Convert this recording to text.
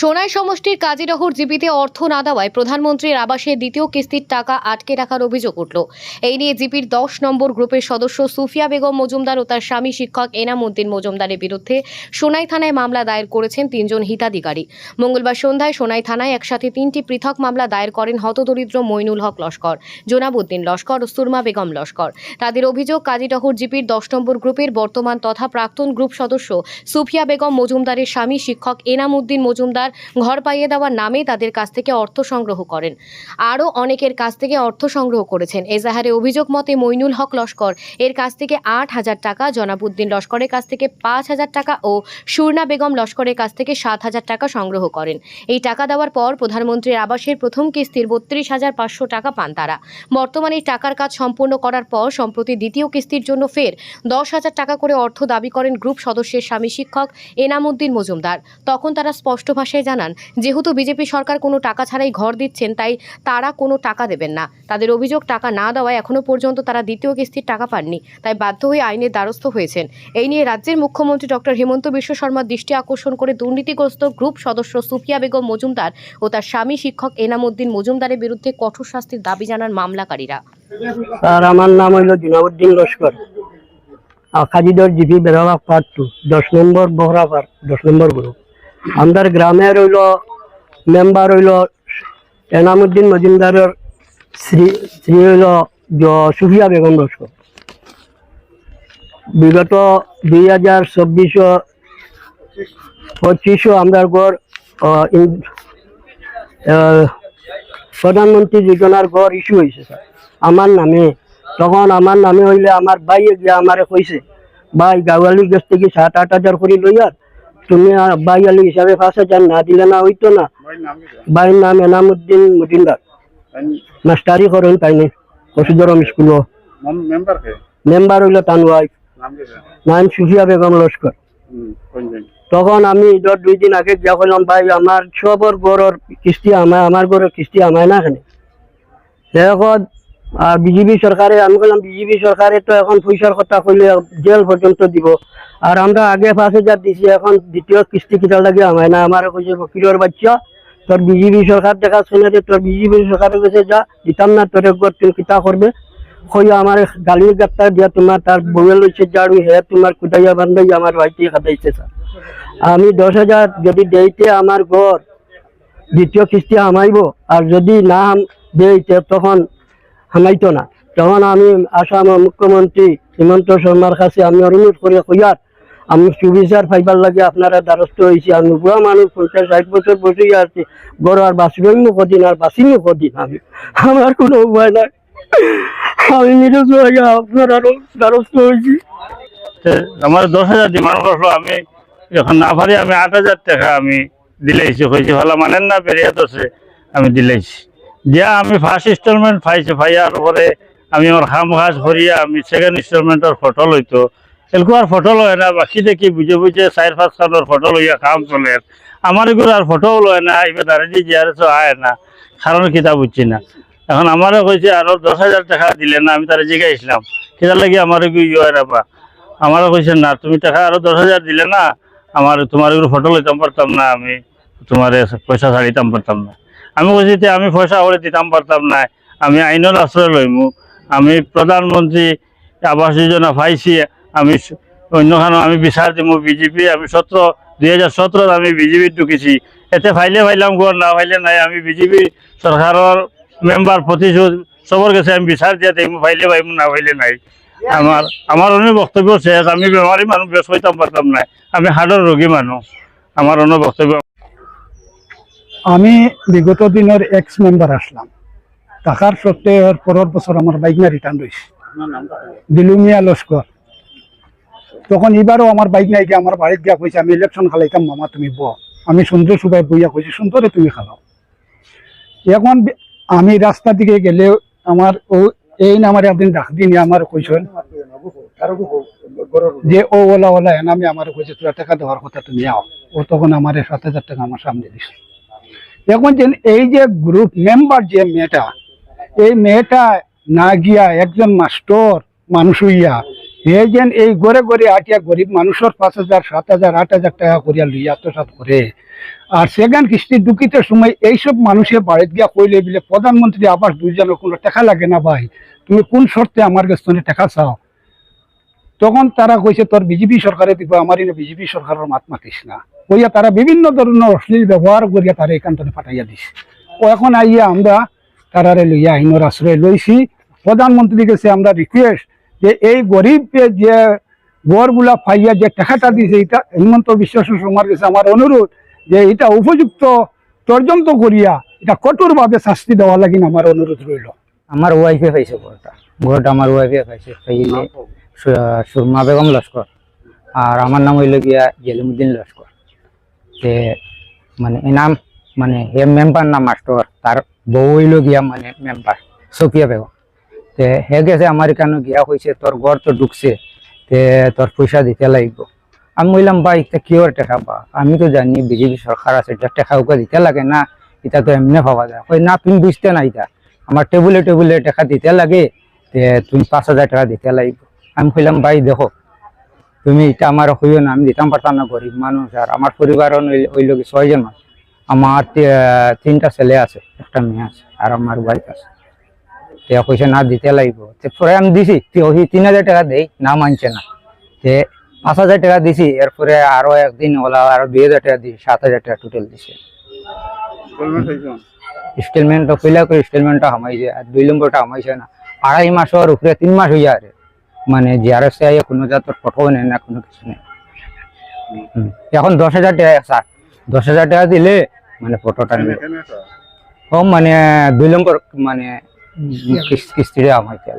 সোনাই সমষ্টির কাজীরহর জিপিতে অর্থ না দেওয়ায় প্রধানমন্ত্রীর আবাসে দ্বিতীয় কিস্তির টাকা আটকে রাখার অভিযোগ উঠল। এই নিয়ে জিপির দশ নম্বর গ্রুপের সদস্য সুফিয়া বেগম মজুমদার ও তার স্বামী শিক্ষক এনাম উদ্দিন মজুমদারের বিরুদ্ধে সোনাই থানায় মামলা দায়ের করেছেন তিনজন হিতাধিকারী। মঙ্গলবার সন্ধ্যায় সোনাই থানায় একসাথে তিনটি পৃথক মামলা দায়ের করেন হতদরিদ্র মইনুল হক লস্কর জোনাবুদ্দিন লস্কর ও সুরমা বেগম লস্কর। তাদের অভিযোগ কাজীরহর জিপির দশ নম্বর গ্রুপের বর্তমান তথা প্রাক্তন গ্রুপ সদস্য সুফিয়া বেগম মজুমদারের স্বামী শিক্ষক এনাম উদ্দিন মজুমদার ঘর পাইয়ে দেওয়ার নামে তাদের কাছ থেকে অর্থ সংগ্রহ করেন। আরও অনেকের কাছ থেকে অর্থ সংগ্রহ করেছেন। এজাহারে অভিযোগ মতে, মইনুল হক লস্কর এর কাছ থেকে আট হাজার টাকা, জনাবুদ্দিন লস্করের কাছ থেকে পাঁচ হাজার টাকা ও সুরনা বেগম লস্করের কাছ থেকে সাত হাজার টাকা সংগ্রহ করেন। এই টাকা দেওয়ার পর প্রধানমন্ত্রীর আবাসের প্রথম কিস্তির বত্রিশ হাজার পাঁচশো টাকা পান তারা। বর্তমানে এই টাকার কাজ সম্পূর্ণ করার পর সম্প্রতি দ্বিতীয় কিস্তির জন্য ফের দশ হাজার টাকা করে অর্থ দাবি করেন গ্রুপ সদস্যের স্বামী শিক্ষক এনামুদ্দিন মজুমদার। তখন তারা স্পষ্ট ভাষায় জানান, যেহেতু বিজেপি সরকার কোনো টাকা ছাড়াই ঘর দিচ্ছেন, তাই তারা কোনো টাকা দেবেন না। তাদের অভিযোগ টাকা না দেওয়ায় এখনও পর্যন্ত তারা দ্বিতীয় কিস্তির টাকা পাননি, তাই বাধ্য হয়ে আইনের দ্বারস্থ হয়েছেন। এই নিয়ে রাজ্যের মুখ্যমন্ত্রী ডক্টর হেমন্ত বিশ্ব শর্মার দৃষ্টি আকর্ষণ করে দুর্নীতিগ্রস্ত গ্রুপ সদস্য সুফিয়া বেগম মজুমদার ও তার স্বামী শিক্ষক এনামুদ্দিন মজুমদারের বিরুদ্ধে কঠোর শাস্তির দাবি জানান মামলাকারীরা। স্যার, আমার নাম হইল জুনাউদ্দিন লস্কর। খাজিদর জিপি বেরোবা পার্ট টু, দশ নম্বর বহরা পার্ট দশ নম্বর গ্রুপ। আমাদের গ্রামের হইল মেম্বার হইল এনামুদ্দিন মজুমদারের শ্রী শ্রী হইল সুফিয়া বেগম লস্কর বিগত দুই হাজার চব্বিশও পঁচিশও আমরা গড় প্রধানমন্ত্রী যোজনার গড় ইস্যু হয়েছে স্যার। আমার নামে, তখন আমার নামে হইলে আমার ভাই গিয়া আমারে কইছে, ভাই, গাওয়ালির কাছ থেকে সাত, আট হাজার করে লইয়ার তুমি ভাই আলী হিসাবে পাঁচ হাজার না দিলে না হইতো না। ভাইয়ের নাম এনামুদ্দিন মজুমদার। মাস্টারি করেন তাইনি কসুদরম স্কুল মেম্বার হইল তান ওয়াইফ নাম সুফিয়া বেগম লস্কর। তখন আমি ঈদের দুই দিন আগে যা করলাম ভাই আমার সবর গড়ের কিস্তি আমায় আমার গড়ের কিস্তি আমায় না এখানে এখন আর বিজেপি সরকারে আমি বললাম বিজেপি সরকারে তো এখন পয়সার কথা কইলে জেল পর্যন্ত দিব। আর আমরা আগে পাঁচ হাজার দিছি, এখন দ্বিতীয় কিস্তি কিটা লাগে আমায় না। আমার কইছে ফকিরের বাচ্চা, তোর বিজেপি সরকার দেখা শুনে যে তোর বিজেপি সরকারে গেছে যা, দিতাম না তোর একবার তুই কিতা করবে কইয়া আমার গালির গাত্তা দিয়া তোমার তার বউয়ের লইছে জাড়ু হে তোমার কুটাইয়া বান্ধাই আমার ভাইটি খাতাইছে স্যার আমি দশ হাজার যদি দেইতে আমার ঘর দ্বিতীয় কিস্তি হামাইব আর যদি না দেইতে তখন হামাইতো না। তখন আমি আসাম মুখ্যমন্ত্রী হিমন্ত শর্মার কাছে আমি অনুরোধ করে কইয়ার আমি সুবিচার ফাইবার লাগে আপনারা দ্বারস্থ হয়েছি আমি বুড়া মানুষ পঞ্চাশ ষাট বছর বসেই আছি। বড় আর বাঁচবই কদিন আর বাঁচিনি কদিন আমি। আমার কোনো উপায় নাই। আমি হয়ে আপনার আরও দ্বারস্থ হয়েছি আমার দশ হাজার ডিমান্ড করল আমি। যখন না পারি আমি আট হাজার টাকা আমি দিলাইছি হয়েছে ভালো মানেন না পেরিয়া দোষে আমি দিলাইছি যা আমি ফার্স্ট ইনস্টলমেন্ট পাইছি। পাইয়ার পরে আমি আমার খাম কাজ করিয়া আমি সেকেন্ড ইনস্টলমেন্টের ফটো লইতো এলকো আর ফটো লয় না, বাকি দেখি বুঝে বুঝে চার পাঁচ খানোর ফটো লইয়া কাম চলে। আমার এগুলো আর ফটোও লয় না এবার দাঁড়িয়ে জিয়ারে আয় না কারণ কিতা বুঝছি না। এখন আমারও কইছে আরও দশ হাজার টাকা দিলে না, আমি তারা জিগাইছিলাম সেটার লাগি আমার ইয়ে না আমারও কইছে না, তুমি টাকা আরও দশ হাজার দিলে না আমার তোমার এগুলো ফটো লইতাম পারতাম না আমি। তোমার পয়সা ছাড়িতাম পারতাম না। আমি কইছি যে আমি পয়সা করে দিতাম পারতাম না আমি আইনের আশ্রয় লইমু আমি প্রধানমন্ত্রী আবাস যোজনা পাইছি আমি অন্যখানে আমি বিচার দিমু বিজেপি আমি সতেরো দুই হাজার সতেরোত আমি বিজেপি ঢুকেছি। এতে ফাইলে ফাইলাম গর না ফাইলে নাই, আমি বিজেপি সরকারের মেম্বার প্রতিশোধ সবর কাছে আমি বিচার দিয়ে দেখব ফাইলে পাইমু না ফাইলে নাই। আমার আমার অনেক বক্তব্য শেষ আমি বেমারি মানুষ বেশ হইতাম পারতাম না আমি হার্টের রোগী মানুষ আমার অন্য বক্তব্য আমি বিগত দিনের এক্স মেম্বার আসলাম। টাকার সত্ত্বে পরের বছর আমার বাইক না রিটার্ন রয়েছে দিলুমিয়া লস্কর তখন এবারও আমার বাইক নাই গিয়ে আমার বাড়িতে গিয়া কইছে আমি ইলেকশন খালাইতাম, মামা তুমি ব। আমি সুন্দর সুবাই বইয়া কইছি, সুন্দরে তুমি খালাও। এখন আমি রাস্তা দিকে গেলে আমার ও, এই না আমার একদিন ডাক দিন আমার কইছেন যে, ও ওলা ওলা, এন আমি আমার কইছে, তোরা টাকা দেওয়ার কথা তুমি আও। ও তখন আমার সাত হাজার টাকা আমার সামনে দিছে। এখন যে, এই যে গ্রুপ মেম্বার যে মেয়েটা, এই মেয়েটা না গিয়া একজন মাস্টর মানুষ হইয়া এ যেন এই গড়ে গড়ে আটিয়া গরিব মানুষের পাঁচ হাজার, সাত হাজার, আট হাজার টাকা করিয়া লইয়া আত্মসাত করে। আর সেকেন্ড কিস্তি ঢুকিতে সময় এইসব মানুষের বাড়িতে গিয়া কইলে বলে, প্রধানমন্ত্রী আবাস দুইজনের কোনো টাকা লাগে না ভাই। তুমি কোন শর্তে আমার কাছ টাকা চাও? তখন তারা কইছে, তোর বিজেপি সরকারে দিব আমার বিজেপি সরকারের মাত মাতিস না। কইয়া তারা বিভিন্ন ধরনের অশ্লীল ব্যবহার করিয়া তারা এখান পাঠাইয়া দিস। ও এখন আইয়া আমরা তারারে লইয়া আইনের আশ্রয় লইছি। প্রধানমন্ত্রীর কাছে আমরা রিকোয়েস্ট যে এই গরিবকে যে গড়গুলা পাইয়া যে টাকাটা দিয়েছে এটা হিমন্ত বিশ্ব শর্মার কাছে আমার অনুরোধ যে এটা উপযুক্ত তর্জন্ত করিয়া এটা কঠোরভাবে শাস্তি দেওয়া লাগি আমার অনুরোধ রইল। আমার ওয়াইফে পাইছে ঘরটা ঘরটা আমার ওয়াইফে পাইছে পাইলে সুরমা বেগম লস্কর। আর আমার নাম হইল গিয়া জেলিমুদ্দিন লস্কর। যে মানে এনাম মানে হে মেম্বার না মাস্টার তার বউ হইল গিয়া মানে মেম্বার সফিয়া বেগম। তে হে গেছে আমার এখানে গিয়া হয়েছে তোর ঘর তো ঢুকছে, তে তোর পয়সা দিতে লাগব। আমি বললাম, ভাই, তা কিওর টাকা পা আমি তো জানি, বিজেপি সরকার আছে এটা টাকা দিতে লাগে না, এটা তো এমনি পাওয়া যায়। কই না, তুমি বুঝতে না এটা আমার টেবুলে টেবুলে টাকা দিতে লাগে, তে তুমি পাঁচ হাজার টাকা দিতে লাগবে। আমি কইলাম, ভাই, দেখো, তুমি এটা আমার হইও না, আমি দিতাম পারতাম না, গরিব মানুষ, আর আমার পরিবার ওই লোক ছয়জন মানুষ। আমার তিনটা ছেলে আছে, একটা মেয়ে আছে, আর আমার ওয়াইফ আছে। তে কইছে না দিতে লাগবে তে পরে আমি দিছি তিন হাজার টাকা দেই না মানছে না। তে পাঁচ হাজার টাকা দিছি এরপরে আরও একদিন ওলা আরও দুই হাজার টাকা দিই সাত হাজার টাকা টোটাল দিছে। স্টেলমেন্ট কইলা করে স্টেলমেন্টটা হামাইছে আর দুই নম্বরটা হামাইছে না। আড়াই মাসের উপরে তিন মাস হইয়া আরে মানে জিআরএস আইয়া কোনো জাতের ফটো নেই না কোনো কিছু নেই এখন দশ হাজার টাকা স্যার। দশ হাজার টাকা দিলে মানে ফটোটা নেবে। ও মানে দুই নম্বর মানে কিস্তিটা আমাকে